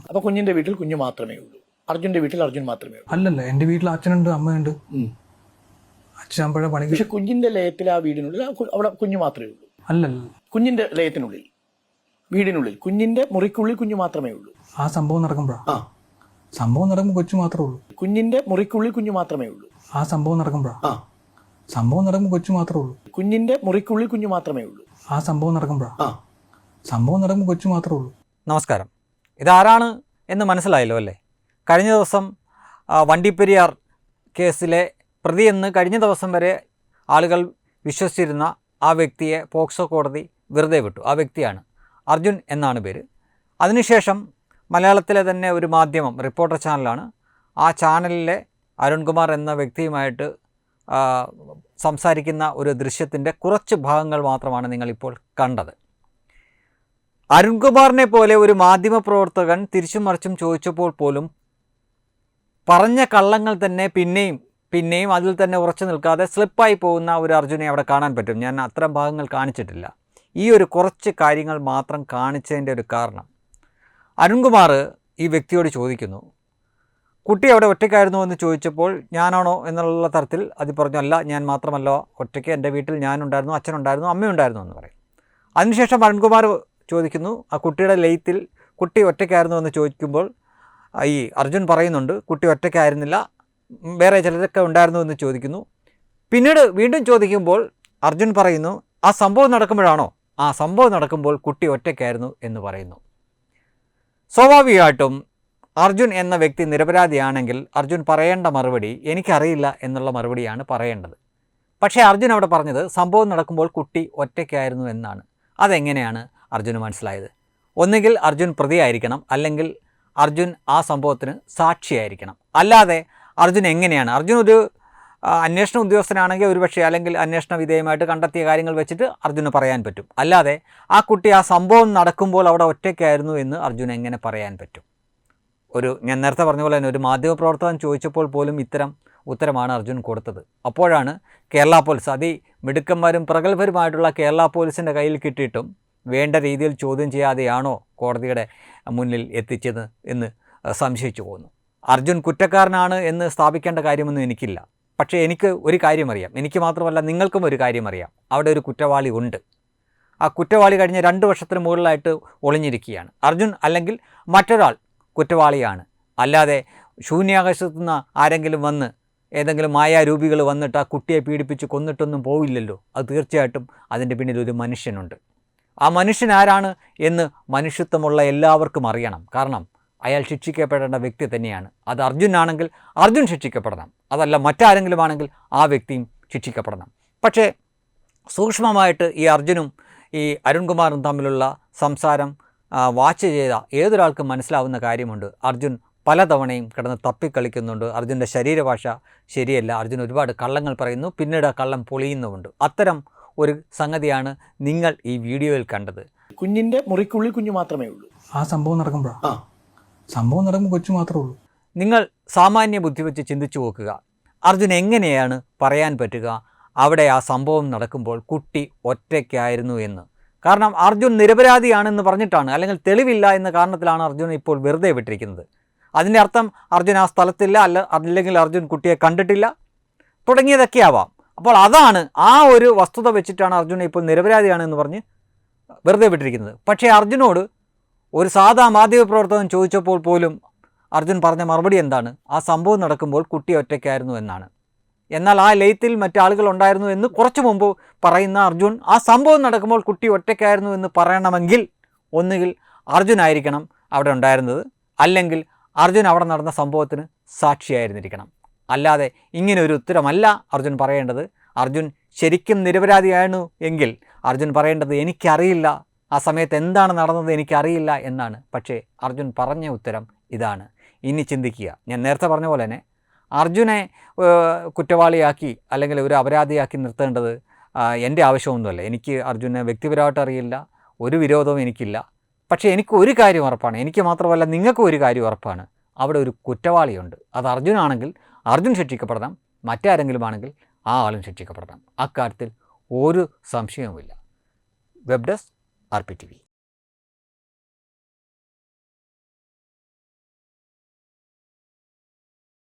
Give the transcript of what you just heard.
അപ്പൊ കുഞ്ഞിന്റെ വീട്ടിൽ കുഞ്ഞു മാത്രമേ ഉള്ളൂ. അർജുന്റെ വീട്ടിൽ അർജുൻ മാത്രമേ ഉള്ളൂ. അല്ലല്ല എന്റെ വീട്ടിൽ അച്ഛനുണ്ട് അമ്മയുണ്ട്. അച്ഛൻ പഴയ പണി പക്ഷെ കുഞ്ഞിന്റെ ലയത്തിൽ ആ വീടിനുള്ളിൽ ആ കു- അവിടെ കുഞ്ഞു മാത്രമേ ഉള്ളൂ. അല്ലല്ല. കുഞ്ഞിന്റെ ലയത്തിനുള്ളിൽ വീടിനുള്ളിൽ കുഞ്ഞിന്റെ മുറിക്കുള്ളിൽ കുഞ്ഞു മാത്രമേ ഉള്ളൂ. ആ സംഭവം നടക്കുമ്പോഴാ? ആ. സംഭവം നടക്കുമ്പോൾ കൊച്ചു മാത്രമേ ഉള്ളൂ. കുഞ്ഞിന്റെ മുറിക്കുള്ളിൽ കുഞ്ഞു മാത്രമേ ഉള്ളൂ. ആ സംഭവം നടക്കുമ്പോഴാ? ആ. സംഭവം നടക്കുമ്പോൾ കൊച്ചു മാത്രമേ ഉള്ളൂ. കുഞ്ഞിന്റെ മുറിക്കുള്ളിൽ കുഞ്ഞു മാത്രമേ ഉള്ളൂ. ആ സംഭവം നടക്കുമ്പോഴാ? ആ. സംഭവം നടക്കുമ്പോൾ കൊച്ചു മാത്രമേ ഉള്ളൂ. നമസ്കാരം. ഇതാരാണ് എന്ന് മനസ്സിലായല്ലോ അല്ലേ? കഴിഞ്ഞ ദിവസം വണ്ടിപ്പെരിയാർ കേസിലെ പ്രതിയെന്ന് കഴിഞ്ഞ ദിവസം വരെ ആളുകൾ വിശ്വസിച്ചിരുന്ന ആ വ്യക്തിയെ പോക്സോ കോടതി വെറുതെ വിട്ടു. ആ വ്യക്തിയാണ് അർജുൻ എന്നാണ് പേര്. അതിനുശേഷം മലയാളത്തിലെ തന്നെ ഒരു മാധ്യമം റിപ്പോർട്ടർ ചാനലാണ് ആ ചാനലിലെ അരുൺകുമാർ എന്ന വ്യക്തിയുമായിട്ട് സംസാരിക്കുന്ന ഒരു ദൃശ്യത്തിന്റെ കുറച്ച് ഭാഗങ്ങൾ മാത്രമാണ് നിങ്ങളിപ്പോൾ കണ്ടത്. അരുൺകുമാറിനെ പോലെ ഒരു മാധ്യമപ്രവർത്തകൻ തിരിച്ചും മറിച്ചും ചോദിച്ചപ്പോൾ പോലും പറഞ്ഞ കള്ളങ്ങൾ തന്നെ പിന്നെയും പിന്നെയും അതിൽ തന്നെ ഉറച്ചു നിൽക്കാതെ സ്ലിപ്പായി പോകുന്ന ഒരു അർജുനെ അവിടെ കാണാൻ പറ്റും. ഞാൻ അത്തരം ഭാഗങ്ങൾ കാണിച്ചിട്ടില്ല. ഈ ഒരു കുറച്ച് കാര്യങ്ങൾ മാത്രം കാണിച്ചതിന്റെ ഒരു കാരണം. അരുൺകുമാർ ഈ വ്യക്തിയോട് ചോദിക്കുന്നു കുട്ടി അവിടെ ഒറ്റയ്ക്കായിരുന്നു എന്ന് ചോദിച്ചപ്പോൾ ഞാനാണോ എന്നുള്ള തരത്തിൽ അത് പറഞ്ഞു അല്ല ഞാൻ മാത്രമല്ല ഒറ്റയ്ക്ക് എന്റെ വീട്ടിൽ ഞാനുണ്ടായിരുന്നു അച്ഛനുണ്ടായിരുന്നു അമ്മയുണ്ടായിരുന്നു എന്ന് പറയും. അതിനുശേഷം അരുൺകുമാർ ചോദിക്കുന്നു. ആ കുട്ടിയുടെ ലൈത്തിൽ കുട്ടി ഒറ്റയ്ക്കായിരുന്നു എന്ന് ചോദിക്കുമ്പോൾ ഈ അർജുൻ പറയുന്നുണ്ട് കുട്ടി ഒറ്റയ്ക്കായിരുന്നില്ല വേറെ ചിലരൊക്കെ ഉണ്ടായിരുന്നു എന്ന് ചോദിക്കുന്നു. പിന്നീട് വീണ്ടും ചോദിക്കുമ്പോൾ അർജുൻ പറയുന്നു ആ സംഭവം നടക്കുമ്പോഴാണോ? ആ സംഭവം നടക്കുമ്പോൾ കുട്ടി ഒറ്റയ്ക്കായിരുന്നു എന്ന് പറയുന്നു. സ്വാഭാവികമായിട്ടും അർജുൻ എന്ന വ്യക്തി നിരപരാധിയാണെങ്കിൽ അർജുൻ പറയേണ്ട മറുപടി എനിക്കറിയില്ല എന്നുള്ള മറുപടിയാണ് പറയേണ്ടത്. പക്ഷേ അർജുൻ അവിടെ പറഞ്ഞത് സംഭവം നടക്കുമ്പോൾ കുട്ടി ഒറ്റയ്ക്കായിരുന്നു എന്നാണ്. അതെങ്ങനെയാണ്? അർജുന് മനസ്സിലായത്. ഒന്നുകിൽ അർജുൻ പ്രതിയായിരിക്കണം അല്ലെങ്കിൽ അർജുൻ ആ സംഭവത്തിന് സാക്ഷിയായിരിക്കണം. അല്ലാതെ അർജുൻ എങ്ങനെയാണ്? അർജുൻ ഒരു അന്വേഷണ ഉദ്യോഗസ്ഥനാണെങ്കിൽ ഒരുപക്ഷെ അല്ലെങ്കിൽ അന്വേഷണ വിധേയമായിട്ട് കണ്ടെത്തിയ കാര്യങ്ങൾ വെച്ചിട്ട് അർജുന് പറയാൻ പറ്റും. അല്ലാതെ ആ കുട്ടി ആ സംഭവം നടക്കുമ്പോൾ അവിടെ ഒറ്റയ്ക്കായിരുന്നു എന്ന് അർജുൻ എങ്ങനെ പറയാൻ പറ്റും? ഒരു ഞാൻ നേരത്തെ പറഞ്ഞ പോലെ തന്നെ ഒരു മാധ്യമപ്രവർത്തകൻ ചോദിച്ചപ്പോൾ പോലും ഇത്തരം ഉത്തരമാണ് അർജുൻ കൊടുത്തത്. അപ്പോഴാണ് കേരള പോലീസ് അതി മിടുക്കന്മാരും പ്രഗത്ഭരുമായിട്ടുള്ള കേരള പോലീസിന്റെ കയ്യിൽ കിട്ടിയിട്ടും വേണ്ട രീതിയിൽ ചോദ്യം ചെയ്യാതെയാണോ കോടതിയുടെ മുന്നിൽ എത്തിച്ചത് എന്ന് സംശയിച്ചു പോകുന്നു. അർജുൻ കുറ്റക്കാരനാണ് എന്ന് സ്ഥാപിക്കേണ്ട കാര്യമൊന്നും എനിക്കില്ല. പക്ഷേ എനിക്ക് ഒരു കാര്യം അറിയാം. എനിക്ക് മാത്രമല്ല നിങ്ങൾക്കും ഒരു കാര്യം അറിയാം. അവിടെ ഒരു കുറ്റവാളി ഉണ്ട്. ആ കുറ്റവാളി കഴിഞ്ഞ രണ്ട് വർഷത്തിന് മുകളിലായിട്ട് ഒളിഞ്ഞിരിക്കുകയാണ്. അർജുൻ അല്ലെങ്കിൽ മറ്റൊരാൾ കുറ്റവാളിയാണ്. അല്ലാതെ ശൂന്യാകാശത്തു നിന്ന് ആരെങ്കിലും വന്ന് ഏതെങ്കിലും മായാരൂപികൾ വന്നിട്ട് ആ കുട്ടിയെ പീഡിപ്പിച്ച് കൊന്നിട്ടൊന്നും പോവില്ലല്ലോ. അത് തീർച്ചയായിട്ടും അതിന്റെ പിന്നിൽ ഒരു മനുഷ്യനുണ്ട്. ആ മനുഷ്യൻ ആരാണ് എന്ന് മനുഷ്യത്വമുള്ള എല്ലാവർക്കും അറിയണം. കാരണം അയാൾ ശിക്ഷിക്കപ്പെടേണ്ട വ്യക്തി തന്നെയാണ്. അത് അർജുനാണെങ്കിൽ അർജുൻ ശിക്ഷിക്കപ്പെടണം. അതല്ല മറ്റാരെങ്കിലും ആണെങ്കിൽ ആ വ്യക്തിയും ശിക്ഷിക്കപ്പെടണം. പക്ഷേ സൂക്ഷ്മമായിട്ട് ഈ അർജുനും ഈ അരുൺകുമാറും തമ്മിലുള്ള സംസാരം വാച്ച് ചെയ്ത ഏതൊരാൾക്കും മനസ്സിലാവുന്ന കാര്യമുണ്ട്. അർജുൻ പലതവണയും കിടന്ന് തപ്പിക്കളിക്കുന്നുണ്ട്. അർജുന്റെ ശരീരഭാഷ ശരിയല്ല. അർജുൻ ഒരുപാട് കള്ളങ്ങൾ പറയുന്നു. പിന്നീട് ആ കള്ളം പൊളിയുന്നുമുണ്ട്. അത്തരം ഒരു സംഗതിയാണ് നിങ്ങൾ ഈ വീഡിയോയിൽ കണ്ടത്. കുഞ്ഞിന്റെ മുറിക്കുള്ളിൽ കുഞ്ഞു മാത്രമേ ഉള്ളൂ. ആ സംഭവം നടക്കുമ്പോഴാ? ആ. സംഭവം നടക്കുമ്പോൾ കൊച്ചു മാത്രമേ ഉള്ളൂ. നിങ്ങൾ സാമാന്യ ബുദ്ധി വെച്ച് ചിന്തിച്ചു നോക്കുക. അർജുൻ എങ്ങനെയാണ് പറയാൻ പറ്റുക? അവിടെ ആ സംഭവം നടക്കുമ്പോൾ കുട്ടി ഒറ്റയ്ക്കായിരുന്നു എന്ന്. കാരണം അർജുൻ നിരപരാധിയാണെന്ന് പറഞ്ഞിട്ടാണ് അല്ലെങ്കിൽ തെളിവില്ല എന്ന കാരണത്തിലാണ് അർജുൻ ഇപ്പോൾ വെറുതെ വിട്ടിരിക്കുന്നത്. അതിന്റെ അർത്ഥം അർജുൻ ആ സ്ഥലത്തില്ല അല്ല അല്ലെങ്കിൽ അർജുൻ കുട്ടിയെ കണ്ടിട്ടില്ല. തുടങ്ങിയതൊക്കെ ആവാം. അപ്പോൾ അതാണ് ആ ഒരു വസ്തുത വെച്ചിട്ടാണ് അർജുന ഇപ്പോൾ നിരപരാധിയാണ് എന്ന് പറഞ്ഞ് വെറുതെ വിട്ടിരിക്കുന്നത്. പക്ഷേ അർജുനോട് ഒരു സാധാ മാധ്യമപ്രവർത്തകൻ ചോദിച്ചപ്പോൾ പോലും അർജുൻ പറഞ്ഞ മറുപടി എന്താണ്? ആ സംഭവം നടക്കുമ്പോൾ കുട്ടി ഒറ്റയ്ക്കായിരുന്നു എന്നാണ്. എന്നാൽ ആ ലെയ്ത്തിൽ മറ്റാളുകൾ ഉണ്ടായിരുന്നു എന്ന് കുറച്ച് മുമ്പ് പറയുന്ന അർജുൻ ആ സംഭവം നടക്കുമ്പോൾ കുട്ടി ഒറ്റയ്ക്കായിരുന്നു എന്ന് പറയണമെങ്കിൽ ഒന്നുകിൽ അർജുൻ ആയിരിക്കണം അവിടെ ഉണ്ടായിരുന്നത് അല്ലെങ്കിൽ അർജുൻ അവിടെ നടന്ന സംഭവത്തിന് സാക്ഷിയായിരുന്നിരിക്കണം. അല്ലാതെ ഇങ്ങനെ ഒരു ഉത്തരമല്ല അർജുൻ പറയേണ്ടത്. അർജുൻ ശരിക്കും നിരപരാധിയാണു എങ്കിൽ അർജുൻ പറയേണ്ടത് എനിക്കറിയില്ല. ആ സമയത്ത് എന്താണ് നടന്നത് എനിക്കറിയില്ല എന്നാണ്. പക്ഷേ അർജുൻ പറഞ്ഞ ഉത്തരം ഇതാണ്. ഇനി ചിന്തിക്കുക. ഞാൻ നേരത്തെ പറഞ്ഞ പോലെ തന്നെ അർജുനെ കുറ്റവാളിയാക്കി അല്ലെങ്കിൽ ഒരു അപരാധിയാക്കി നിർത്തേണ്ടത് എന്റെ ആവശ്യമൊന്നുമല്ല. എനിക്ക് അർജുനെ വ്യക്തിപരമായിട്ട് അറിയില്ല. ഒരു വിരോധവും എനിക്കില്ല. പക്ഷേ എനിക്ക് ഒരു കാര്യം ഉറപ്പാണ്. എനിക്ക് മാത്രമല്ല നിങ്ങൾക്കും ഒരു കാര്യം ഉറപ്പാണ്. അവിടെ ഒരു കുറ്റവാളിയുണ്ട്. അത് അർജുനാണെങ്കിൽ അർജുൻ ശിക്ഷിക്കപ്പെടണം. മറ്റാരെങ്കിലും ആണെങ്കിൽ ആ ആളും ശിക്ഷിക്കപ്പെടണം. അക്കാര്യത്തിൽ ഒരു സംശയവുമില്ല. Web desk R P T V.